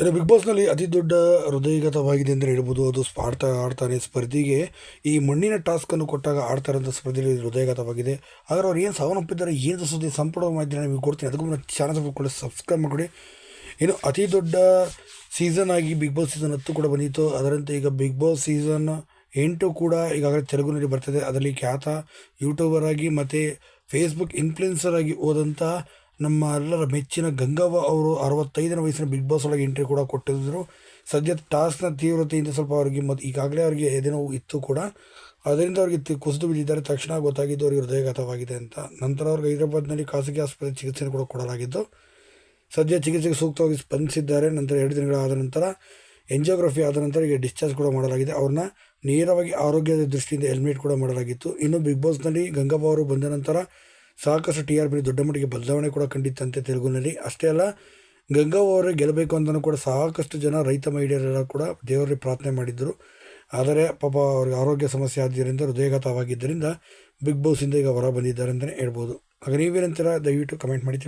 ಇನ್ನು ಬಿಗ್ ಬಾಸ್ನಲ್ಲಿ ಅತಿ ದೊಡ್ಡ ಹೃದಯಗತವಾಗಿದೆ ಅಂದರೆ ಹೇಳ್ಬೋದು ಅದು ಆಡ್ತಾ ಆಡ್ತಾರೆ ಸ್ಪರ್ಧಿಗೆ ಈ ಮಣ್ಣಿನ ಟಾಸ್ಕನ್ನು ಕೊಟ್ಟಾಗ ಆಡ್ತಾರಂಥ ಸ್ಪರ್ಧೆಯಲ್ಲಿ ಹೃದಯಗತವಾಗಿದೆ. ಆದರೆ ಅವ್ರು ಏನು ಸಾವನ್ನಪ್ಪಿದ್ದಾರೆ? ಏನು ಸುದ್ದಿ? ಸಂಪೂರ್ಣ ಮಾಹಿತಿ ನಿಮಗೆ ಕೊಡ್ತೀನಿ ಅದಕ್ಕೂ ಮುನ್ನ ಚಾನಲ್ ಕೂಡ ಸಬ್ಸ್ಕ್ರೈಬ್ ಮಾಡಿಕೊಡಿ. ಇನ್ನು ಅತಿ ದೊಡ್ಡ ಸೀಸನ್ ಆಗಿ ಬಿಗ್ ಬಾಸ್ ಸೀಸನ್ ಹತ್ತು ಕೂಡ ಬಂದಿತ್ತು. ಅದರಂತೆ ಈಗ ಬಿಗ್ ಬಾಸ್ ಸೀಸನ್ ಎಂಟು ಕೂಡ ಈಗಾಗಲೇ ತೆಲುಗುನಲ್ಲಿ ಬರ್ತದೆ. ಅದರಲ್ಲಿ ಖ್ಯಾತ ಯೂಟ್ಯೂಬರ್ ಆಗಿ ಮತ್ತು ಫೇಸ್ಬುಕ್ ಇನ್ಫ್ಲುಯೆನ್ಸರ್ ಆಗಿ ಹೋದಂಥ ನಮ್ಮ ಎಲ್ಲರ ಮೆಚ್ಚಿನ ಗಂಗವ್ವ ಅವರು ಅರವತ್ತೈದನೇ ವಯಸ್ಸಿನ ಬಿಗ್ ಬಾಸ್ ಒಳಗೆ ಎಂಟ್ರಿ ಕೂಡ ಕೊಟ್ಟಿದ್ದರು ಸದ್ಯ ಟಾಸ್ಕ್ನ ತೀವ್ರತೆಯಿಂದ ಸ್ವಲ್ಪ ಅವರಿಗೆ ಮತ್ತು ಈಗಾಗಲೇ ಅವರಿಗೆ ಎದೆನೋವು ಇತ್ತು ಕೂಡ. ಅದರಿಂದ ಅವರಿಗೆ ಕುಸಿದು ಬಿದ್ದಿದ್ದಾರೆ. ತಕ್ಷಣ ಗೊತ್ತಾಗಿದ್ದು ಅವರಿಗೆ ಹೃದಯಘಾತವಾಗಿದೆ ಅಂತ. ನಂತರ ಅವ್ರಿಗೆ ಹೈದರಾಬಾದ್ನಲ್ಲಿ ಖಾಸಗಿ ಆಸ್ಪತ್ರೆ ಚಿಕಿತ್ಸೆಯನ್ನು ಕೂಡ ಕೊಡಲಾಗಿದ್ದು, ಸದ್ಯ ಚಿಕಿತ್ಸೆಗೆ ಸೂಕ್ತವಾಗಿ ಸ್ಪಂದಿಸಿದ್ದಾರೆ. ನಂತರ ಎರಡು ದಿನಗಳಾದ ನಂತರ, ಎಂಜಿಯೋಗ್ರಫಿ ಆದ ನಂತರ ಈಗ ಡಿಸ್ಚಾರ್ಜ್ ಕೂಡ ಮಾಡಲಾಗಿದೆ. ಅವ್ರನ್ನ ನೇರವಾಗಿ ಆರೋಗ್ಯದ ದೃಷ್ಟಿಯಿಂದ ಹೆಲ್ಮೆಟ್ ಕೂಡ ಮಾಡಲಾಗಿತ್ತು. ಇನ್ನು ಬಿಗ್ ಬಾಸ್ನಲ್ಲಿ ಗಂಗಪ್ಪ ಅವರು ಬಂದ ನಂತರ ಸಾಕಷ್ಟು ಟಿ ಆರ್ ಪಿ ದೊಡ್ಡ ಮಟ್ಟಿಗೆ ಬದಲಾವಣೆ ಕೂಡ ಕಂಡಿತ್ತಂತೆ ತೆಲುಗುನಲ್ಲಿ. ಅಷ್ಟೇ ಅಲ್ಲ ಗಂಗವ್ವ ಅವರೇ ಗೆಲ್ಲಬೇಕು ಅಂತಲೂ ಕೂಡ ಸಾಕಷ್ಟು ಜನ ರೈತ ಮಹಿಳೆಯರೆಲ್ಲ ಕೂಡ ದೇವರಲ್ಲಿ ಪ್ರಾರ್ಥನೆ ಮಾಡಿದ್ದರು. ಆದರೆ ಪಾಪ ಅವ್ರಿಗೆ ಆರೋಗ್ಯ ಸಮಸ್ಯೆ ಆದ್ದರಿಂದ ಹೃದಯಘಾತವಾಗಿದ್ದರಿಂದ ಬಿಗ್ ಬಾಸ್ ಬಾಸಿಂದ ಈಗ ಹೊರ ಬಂದಿದ್ದಾರೆ ಅಂತಲೇ ಹೇಳ್ಬೋದು. ಆಗ ನೀವೇನಂತೀರ? ದಯವಿಟ್ಟು ಕಮೆಂಟ್ ಮಾಡಿ ತಿಳಿಸಿ.